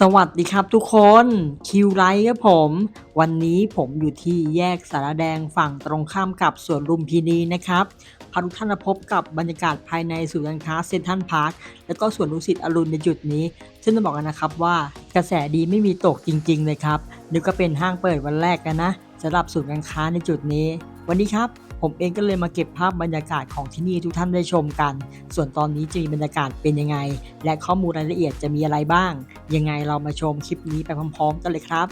สวัสดีครับทุกคนคิวไลท์ครับผม วันนี้ผมอยู่ที่แยกสารแดงฝั่งตรงข้ามกับสวนลุมพินีนะครับพาทุกท่านมาพบกับบรรยากาศภายในศูนย์การค้าเซ็นทรัลพาร์คและก็สวนดุสิตอรุณในจุดนี้ ซึ่งต้องบอกกันนะครับว่ากระแสดีไม่มีตกจริง ๆ เลยครับนี่ก็เป็นห้างเปิดวันแรกกันนะสำหรับศูนย์การค้าในจุดนี้ วันนี้ครับ ผมเองก็เลยมาเก็บภาพบรรยากาศของที่นี่ทุกท่านได้ชมกัน ส่วนตอนนี้จะมีบรรยากาศเป็นยังไง และข้อมูลรายละเอียดจะมีอะไรบ้าง ยังไงเรามาชมคลิปนี้ไปพร้อมๆกันเลยครับ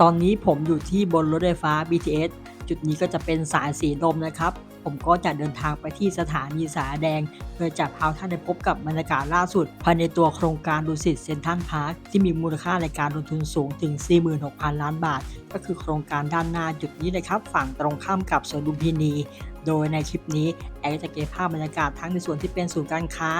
ตอนนี้ผมอยู่ที่บนรถไฟฟ้า BTS จุดนี้ก็จะเป็นสายสีลมนะครับ ผมก็จะเดินทางไปที่สถานีสาแดง เพื่อจะพาท่านได้พบกับบรรยากาศล่าสุด ภายในตัวโครงการดูสิตเซ็นทรัลพาร์คที่มีมูลค่าในการลงทุนสูงถึง 46,000 ล้านบาท ก็คือโครงการด้านหน้าจุดนี้เลยครับ ฝั่งตรงข้ามกับสวนลุมพินี โดยในคลิปนี้แอร์จะเก็บภาพบรรยากาศทั้งในส่วนที่เป็นศูนย์การค้า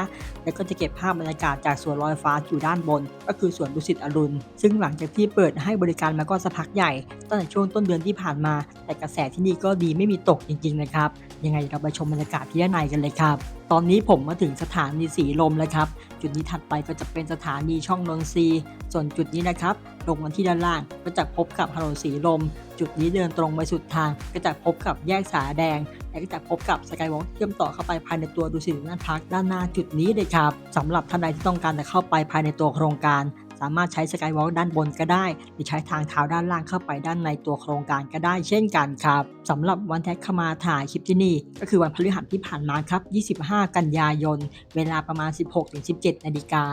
และก็จะเก็บภาพบรรยากาศจากสวนลอยฟ้าอยู่ด้านบน ก็คือสวนดุสิตอรุณ ซึ่งหลังจากที่เปิดให้บริการมาก็สักพักใหญ่ ตั้งแต่ช่วงต้นเดือนที่ผ่านมา แต่กระแสที่นี่ก็ดีไม่มีตกจริงๆนะครับ ยังไงเราไปชมบรรยากาศที่ด้านในกันเลยครับ ตอนนี้ผมมาถึงสถานีสีลมแล้วครับ จุดนี้ถัดไปก็จะเป็นสถานีช่องนนทรีส่วนจุดนี้นะครับลงมาที่ด้านล่างก็จะพบกับถนนสีลม จุดนี้เดินตรงไปสุดทาง ก็จะพบกับแยกสาแดง และก็จะพบกับสกายวอล์กเชื่อมต่อเข้าไปภายในตัวดูสิตนันพาร์คด้านหน้าจุดนี้เลยครับสำหรับท่านใดที่ต้องการจะเข้าไปภายในตัวโครงการามารถใช้สกายวอล์กด้านบนก็ได้ หรือใช้ทางเท้าด้านล่างเข้าไปด้านในตัวโครงการก็ได้เช่นกันครับสำหรับวันแท็กเข้ามาถ่ายคลิปที่นี่ ก็คือวันพฤหัสที่ผ่านมาครับ 25 กันยายน เวลาประมาณ 16-17 นาฬิกา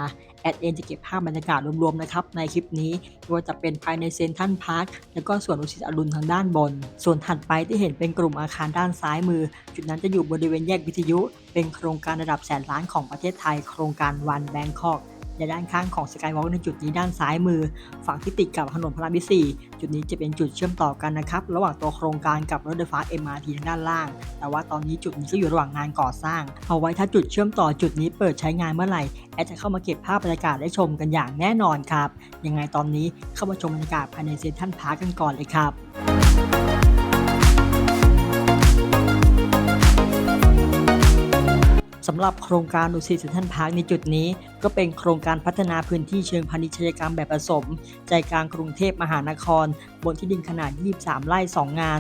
แอดเองจะเก็บภาพบรรยากาศรวมๆนะครับในคลิปนี้ไม่ว่าจะเป็นภายในเซ็นทรัลพาร์คแล้วก็ส่วนอุสิตอรุณทางด้านบน ส่วนถัดไปที่เห็นเป็นกลุ่มอาคารด้านซ้ายมือ จุดนั้นจะอยู่บริเวณแยกวิทยุ เป็นโครงการระดับแสนล้านของประเทศไทย โครงการวันแบงคอก และด้านข้างของสกายวอล์กในจุดนี้ด้านซ้ายมือ ฝั่งที่ติดกับถนนพระรามที่4จุดนี้จะเป็นจุดเชื่อมต่อกันนะครับ ระหว่างตัวโครงการกับรถไฟฟ้า MRT ทางด้านล่าง แต่ว่าตอนนี้จุดนี้ก็อยู่ระหว่างงานก่อสร้าง เอาไว้ถ้าจุดเชื่อมต่อจุดนี้เปิดใช้งานเมื่อไหร่แอดจะเข้ามาเก็บภาพบรรยากาศได้ชมกันอย่างแน่นอนครับยังไงตอนนี้เข้ามาชมบรรยากาศภายในเซ็นทรัลพาร์คกันก่อนเลยครับ สำหรับโครงการดุสิตเซ็นทรัลพาร์คในจุดนี้ ก็เป็นโครงการพัฒนาพื้นที่เชิงพาณิชยกรรมแบบผสม ใจกลางกรุงเทพมหานคร บนที่ดินขนาด 23 ไร่ 2 งาน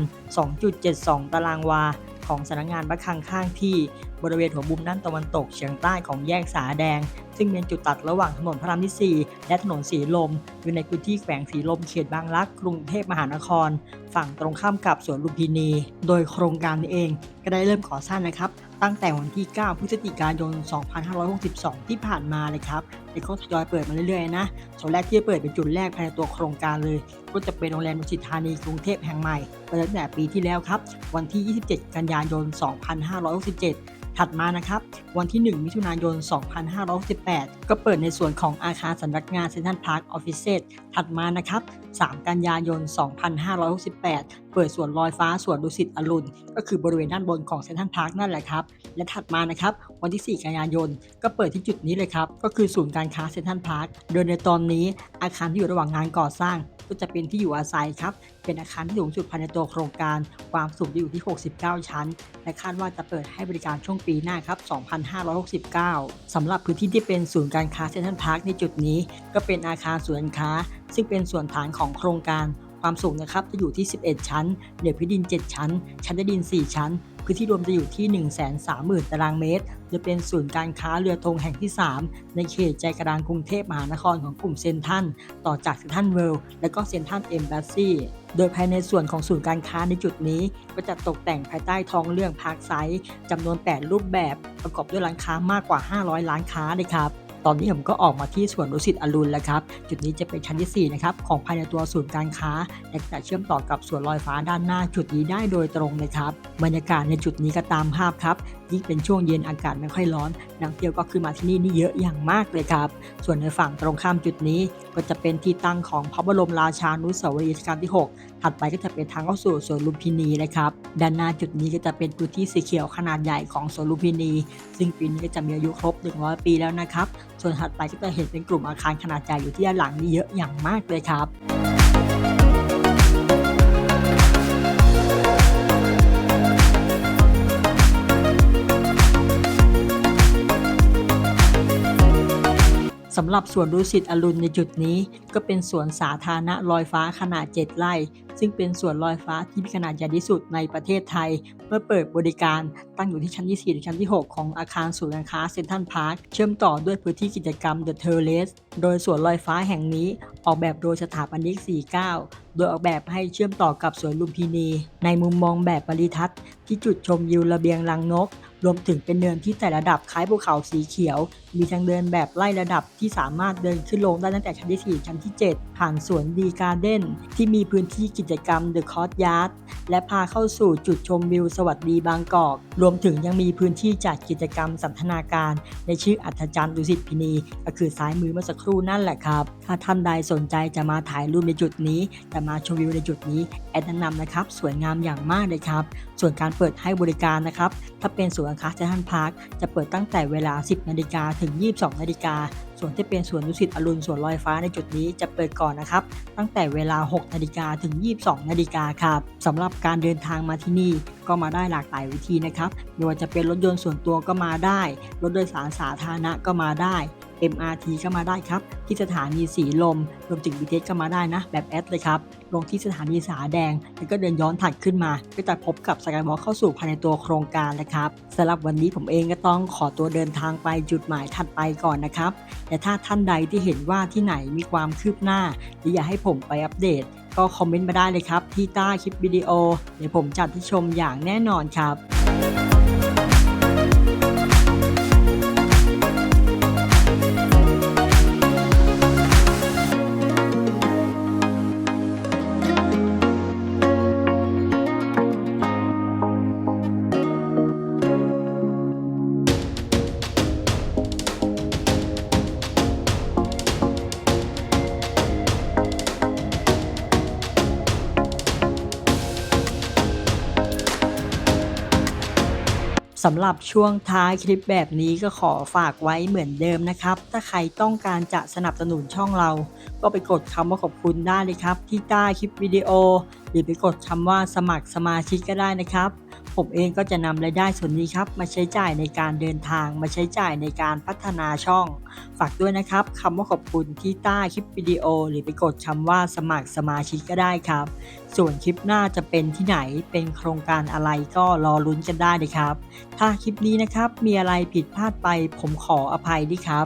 2.72 ตารางวา ของสำนักงานพระคลังข้างที่ บริเวณหัวมุมด้านตะวันตกเฉียงใต้ของแยกสาแดง ซึ่งเป็นจุดตัดระหว่างถนนพระรามที่ 4 และถนนสีลม อยู่ในพื้นที่แขวงสีลมเขตบางรักกรุงเทพมหานคร ฝั่งตรงข้ามกับสวนลุมพินี โดยโครงการนี้เองก็ได้เริ่มก่อสร้างนะครับ ตั้งแต่วันที่ 9 พฤศจิกายน 2562 ที่ผ่านมาเลยครับแล้วก็ทยอยเปิดมาเรื่อยๆนะส่วนแรกที่จะเปิดเป็นจุดแรกภายในตัวโครงการเลย ก็จะเป็นโรงแรมดุสิตธานีกรุงเทพแห่งใหม่เปิดตั้งแต่ปีที่แล้วครับ วันที่ 27 กันยายน 2567ถัดมานะครับ วันที่ 1 มิถุนายน 2568ก็เปิดในส่วนของอาคารสำนักงานเซ็นทรัลพาร์คออฟฟิศเซถัดมานะครับ 3 กันยายน 2568เปิดส่วนลอยฟ้าส่วนดุสิตอรุณ ก็คือบริเวณด้านบนของเซ็นทรัลพาร์คนั่นแหละครับ และถัดมานะครับวันที่ 4 กันยายน ก็เปิดที่จุดนี้เลยครับ ก็คือศูนย์การค้าเซ็นทรัลพาร์ค โดยในตอนนี้อาคารที่อยู่ระหว่างงานก่อสร้าง ก็จะเป็นที่อยู่อาศัยครับ เป็นอาคารที่สูงสุดภายในตัวโครงการ ความสูงจะอยู่ที่ 69 ชั้น และคาดว่าจะเปิดให้บริการช่วงปีหน้าครับ 2569สำหรับพื้นที่ที่เป็นศูนย์การค้าเซ็นทรัลพาร์คในจุดนี้ ก็เป็นอาคารศูนย์การค้า ซึ่งเป็นส่วนฐานของโครงการ ความสูงนะครับจะอยู่ที่ 11 ชั้น เหนือพื้นดิน 7 ชั้น ชั้นใต้ดิน 4 ชั้น พื้นที่รวมจะอยู่ที่ 130,000 ตารางเมตรโดยเป็นศูนย์การค้าเรือธงแห่งที่ 3 ในเขตใจกลางกรุงเทพมหานครของกลุ่มเซนทันต่อจากเซนทันเวิลด์และก็เซนทันเอมบ s ซีโดยภายในส่วนของศูนย์การค้าในจุดนี้ ก็จะตกแต่งภายใต้ท้องเรื่องพาร์คไซส์จำนวน 8 รูปแบบ ประกอบด้วยร้านค้ามากกว่า 500 ร้านค้าเลยครับ ตอนนี้ผมก็ออกมาที่สวนดุสิตอรุณแล้วครับ จุดนี้จะเป็นชั้นที่4นะครับของภายในตัวศูนย์การค้าและจะเชื่อมต่อกับสวนลอยฟ้าด้านหน้าจุดนี้ได้โดยตรงเลยครับบรรยากาศในจุดนี้ก็ตามภาพครับยิ่งเป็นช่วงเย็นอากาศไม่ค่อยร้อนนักเที่ยวก็คือมาที่นี่นี่เยอะอย่างมากเลยครับ ส่วนในฝั่งตรงข้ามจุดนี้ก็จะเป็นที่ตั้งของพระบรมราชานุสาวรีย์รัชกาลที่ 6 ถัดไปก็จะเป็นทางเข้าสู่สวนลุมพินีนะครับด้านหน้าจุดนี้ก็จะเป็นพื้นที่สีเขียวขนาดใหญ่ของสวนลุมพินี ซึ่งปีนี้ก็จะมีอายุครบ 100 ปีแล้วนะครับ ส่วนถัดไปก็จะเห็นเป็นกลุ่มอาคารขนาดใหญ่อยู่ที่ด้านหลังนี้เยอะอย่างมากเลยครับำหรับสวนดุสิตอรุณในจุดนี้ ก็เป็นสวนสาธารณะลอยฟ้าขนาด 7 ไร่ ซึ่งเป็นสวนลอยฟ้าที่มีขนาดใหญ่ที่สุดในประเทศไทย เมื่อเปิดบริการตั้งอยู่ที่ชั้นที่ 4 ถึงชั้นที่ 6 ของอาคารศูนย์การค้าเซ็นทรัลพาร์คเชื่อมต่อด้วยพื้นที่กิจกรรม The Terrace โดยสวนลอยฟ้าแห่งนี้ออกแบบโดยสถาปนิก 49 โดยออกแบบให้เชื่อมต่อกับสวนลุมพินี ในมุมมองแบบปริทัศน์ ที่จุดชมวิวระเบียงลังนก รวมถึงเป็นเนินที่แต่ระดับคล้ายภูเขาสีเขียว มีทางเดินแบบไล่ระดับที่สามารถเดินขึ้นลงได้ตั้งแต่ชั้นที่ 4 ชั้นที่ 7 ผ่านสวนดีการ์เด้นที่มีพื้นที่กิจกรรม The Courtyard และพาเข้าสู่จุดชมวิวสวัสดีบางกอก รวมถึงยังมีพื้นที่จัดกิจกรรมสันทนาการ ในชื่ออัธจันทร์ดุสิตพินี ก็คือซ้ายมือเมื่อสักครู่นั่นแหละครับ ถ้าท่านใดสนใจจะมาถ่ายรูปในจุดนี้แต่มาชมวิวในจุดนี้แอดแนะนำนะครับ สวยงามอย่างมากเลยครับ ส่วนการเปิดให้บริการนะครับ ถ้าเป็นสวนการค้าเซนทรัลพาร์คจะเปิดตั้งแต่เวลา 10นาฬิกาถึง 22นาฬิกาส่วนที่เป็นสวนดุสิตอรุณสวนลอยฟ้าในจุดนี้จะเปิดก่อนนะครับ ตั้งแต่เวลา 6นาฬิกาถึง 22นาฬิกาครับสำหรับการเดินทางมาที่นี่ก็มาได้หลากหลายวิธีนะครับไม่ว่าจะเป็นรถยนต์ส่วนตัวก็มาได้ รถโดยสารสาธารณะก็มาได้ MRT ก็มาได้ครับ ที่สถานีสีลม รวมถึง BTS ก็มาได้นะ แบบแอดเลยครับ ลงที่สถานีสาแดง แล้วก็เดินย้อนถัดขึ้นมา ก็จะพบกับสกายวอล์เข้าสู่ภายในตัวโครงการนะครับสำหรับวันนี้ผมเองก็ต้องขอตัวเดินทางไปจุดหมายถัดไปก่อนนะครับแต่ถ้าท่านใดที่เห็นว่าที่ไหนมีความคืบหน้าหรืออยากให้ผมไปอัปเดต ก็คอมเมนต์มาได้เลยครับที่ใต้คลิปวิดีโอเดี๋ยวผมจัดให้ชมอย่างแน่นอนครับ สำหรับช่วงท้ายคลิปแบบนี้ก็ขอฝากไว้เหมือนเดิมนะครับ ถ้าใครต้องการจะสนับสนุนช่องเรา ก็ไปกดคำว่าขอบคุณได้เลยครับ ที่ใต้คลิปวิดีโอ หรือไปกดคำว่าสมัครสมาชิกก็ได้นะครับ ผมเองก็จะนำรายได้ส่วนนี้ครับ มาใช้จ่ายในการเดินทาง มาใช้จ่ายในการพัฒนาช่อง ฝากด้วยนะครับคำว่าขอบคุณที่ใต้คลิปวิดีโอ หรือไปกดคำว่าสมัครสมาชิกก็ได้ครับ ส่วนคลิปหน้าจะเป็นที่ไหนเป็นโครงการอะไรก็รอลุ้นกันได้เลยครับ ถ้าคลิปนี้นะครับมีอะไรผิดพลาดไปผมขออภัยด้วยครับ